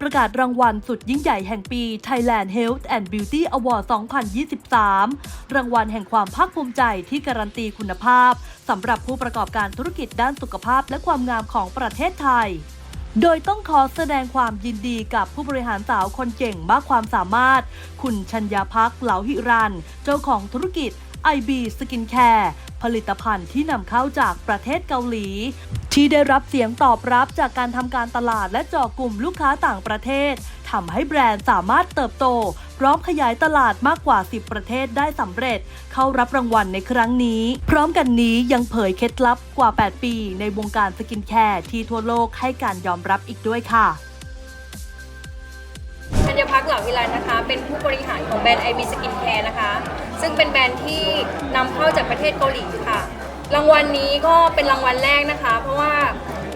ประกาศรางวัลสุดยิ่งใหญ่แห่งปี Thailand Health and Beauty Award 2023 รางวัลแห่งความภาคภูมิใจที่การันตีคุณภาพสำหรับผู้ประกอบการธุรกิจด้านสุขภาพและความงามของประเทศไทยโดยต้องขอแสดงความยินดีกับผู้บริหารสาวคนเก่งมากความสามารถ คุณชัญญาพักเหลาหิรัน เจ้าของธุรกิจ IB Skin Care ผลิตภัณฑ์ที่นำเข้าจากประเทศเกาหลี ที่ได้รับเสียงตอบรับจากการทำการตลาดและเจาะกลุ่มลูกค้าต่างประเทศทำให้แบรนด์สามารถเติบโต พร้อมขยายตลาดมากกว่า 10 ประเทศได้สำเร็จ เข้ารับรางวัลในครั้งนี้ พร้อมกันนี้ยังเผยเคล็ดลับกว่า 8 ปี ในวงการสกินแคร์ที่ทั่วโลกให้การยอมรับอีกด้วยค่ะธัญพักเหล่าวิไลนะคะ เป็นผู้บริหารของแบรนด์ IB Skin Care นะคะ ซึ่งเป็นแบรนด์ที่นำเข้าจากประเทศเกาหลีค่ะ รางวัลนี้ก็เป็นรางวัลแรกนะคะ เพราะว่า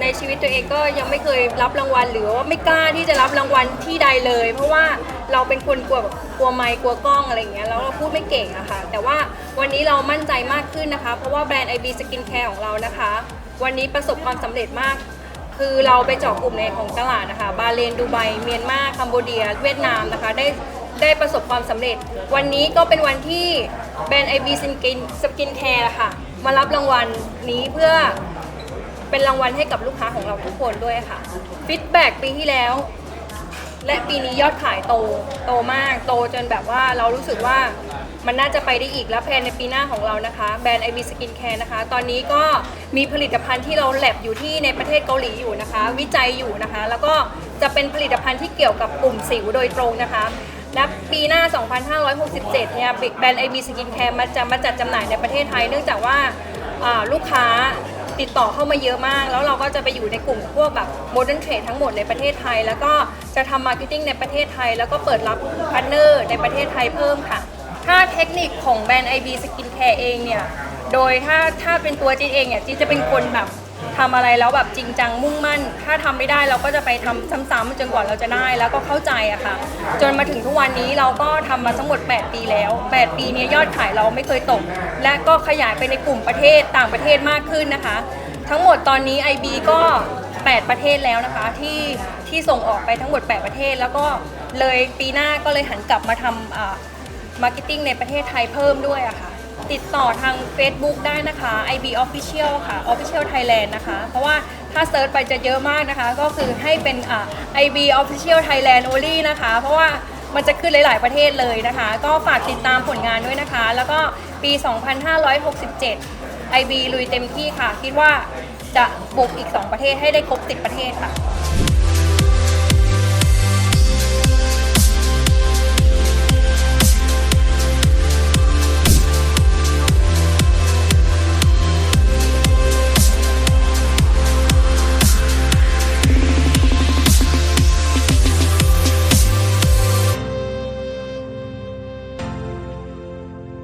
ในชีวิตตัวเองก็ยังไม่เคยรับรางวัล หรือว่าไม่กล้าที่จะรับรางวัลที่ใดเลย เพราะว่าเราเป็นคนกลัวแบบกลัวไมค์กลัวกล้องอะไรอย่างเงี้ยแล้วเราพูดไม่เก่งอะค่ะ แต่ว่าวันนี้เรามั่นใจมากขึ้นนะคะ เพราะว่าแบรนด์ IB Skin Care ของเรานะคะ วันนี้ประสบความสำเร็จมาก คือเราไปเจาะกลุ่มในของตลาดนะคะ บาเลนดูไบเมียนมาคัมโบเดีย เวียดนามนะคะได้ได้ประสบความสำเร็จ วันนี้ก็เป็นวันที่แบรนด์ไอบีสกินสกินแคร์ค่ะ มารับรางวัลนี้เพื่อเป็นรางวัลให้กับลูกค้าของเราทุกคนด้วยค่ะฟีดแบ็กปีที่แล้ว และปีนี้ยอดขายโตโตมากโตจนแบบว่าเรารู้สึกว่ามันน่าจะไปได้อีกแล้วแพลนในปีหน้าของเรานะคะ แบรนด์ IB Skin Care นะคะ ตอนนี้ก็มีผลิตภัณฑ์ที่เราแลบอยู่ที่ในประเทศเกาหลีอยู่นะคะ วิจัยอยู่นะคะ แล้วก็จะเป็นผลิตภัณฑ์ที่เกี่ยวกับกลุ่มสิวโดยตรงนะคะ และปีหน้า 2567 เนี่ยแบรนด์ IB Skin Care มาจะมาจัดจำหน่ายในประเทศไทย เนื่องจากว่าลูกค้าติดต่อเข้ามาเยอะมาก แล้วเราก็จะไปอยู่ในกลุ่มพวกแบบโมเดิร์นเทรดทั้งหมดในประเทศไทย แล้วก็จะทำมาร์เก็ตติ้งในประเทศไทย แล้วก็เปิดรับพาร์ทเนอร์ในประเทศไทยเพิ่มค่ะ ถ้าเทคนิคของแบรนด์ IB Skin Care เองเนี่ย โดยถ้าถ้าเป็นตัวจีนเองเนี่ยจีนจะเป็นคนแบบ ทำอะไรแล้วแบบจริงจังมุ่งมั่น ถ้าทำไม่ได้เราก็จะไปทำซ้ำๆจนกว่าเราจะได้แล้วก็เข้าใจอะค่ะ จนมาถึงทุกวันนี้เราก็ทำมาทั้งหมด 8 ปีแล้ว 8 ปีเนี้ยยอดขายเราไม่เคยตก และก็ขยายไปในกลุ่มประเทศต่างประเทศมากขึ้นนะคะ ทั้งหมดตอนนี้ IB ก็ 8 ประเทศแล้วนะคะที่ที่ส่งออกไปทั้งหมด 8 ประเทศ แล้วก็เลยปีหน้าก็เลยหันกลับมาทำอ่ามาร์เก็ตติ้งในประเทศไทยเพิ่มด้วยอะค่ะ ติดต่อทาง Facebook ได้นะคะ IB Official ค่ะ Official Thailand นะคะ เพราะว่าถ้าเซิร์ชไปจะเยอะมากนะคะ ก็คือให้เป็นอ่า IB Official Thailand only นะคะ เพราะว่ามันจะขึ้นหลาย ๆ ประเทศเลยนะคะ ก็ฝากติดตามผลงานด้วยนะคะ แล้วก็ปี 2567 IB ลุยเต็มที่ค่ะ คิดว่าจะบุกอีก 2 ประเทศให้ได้ครบ 10 ประเทศค่ะ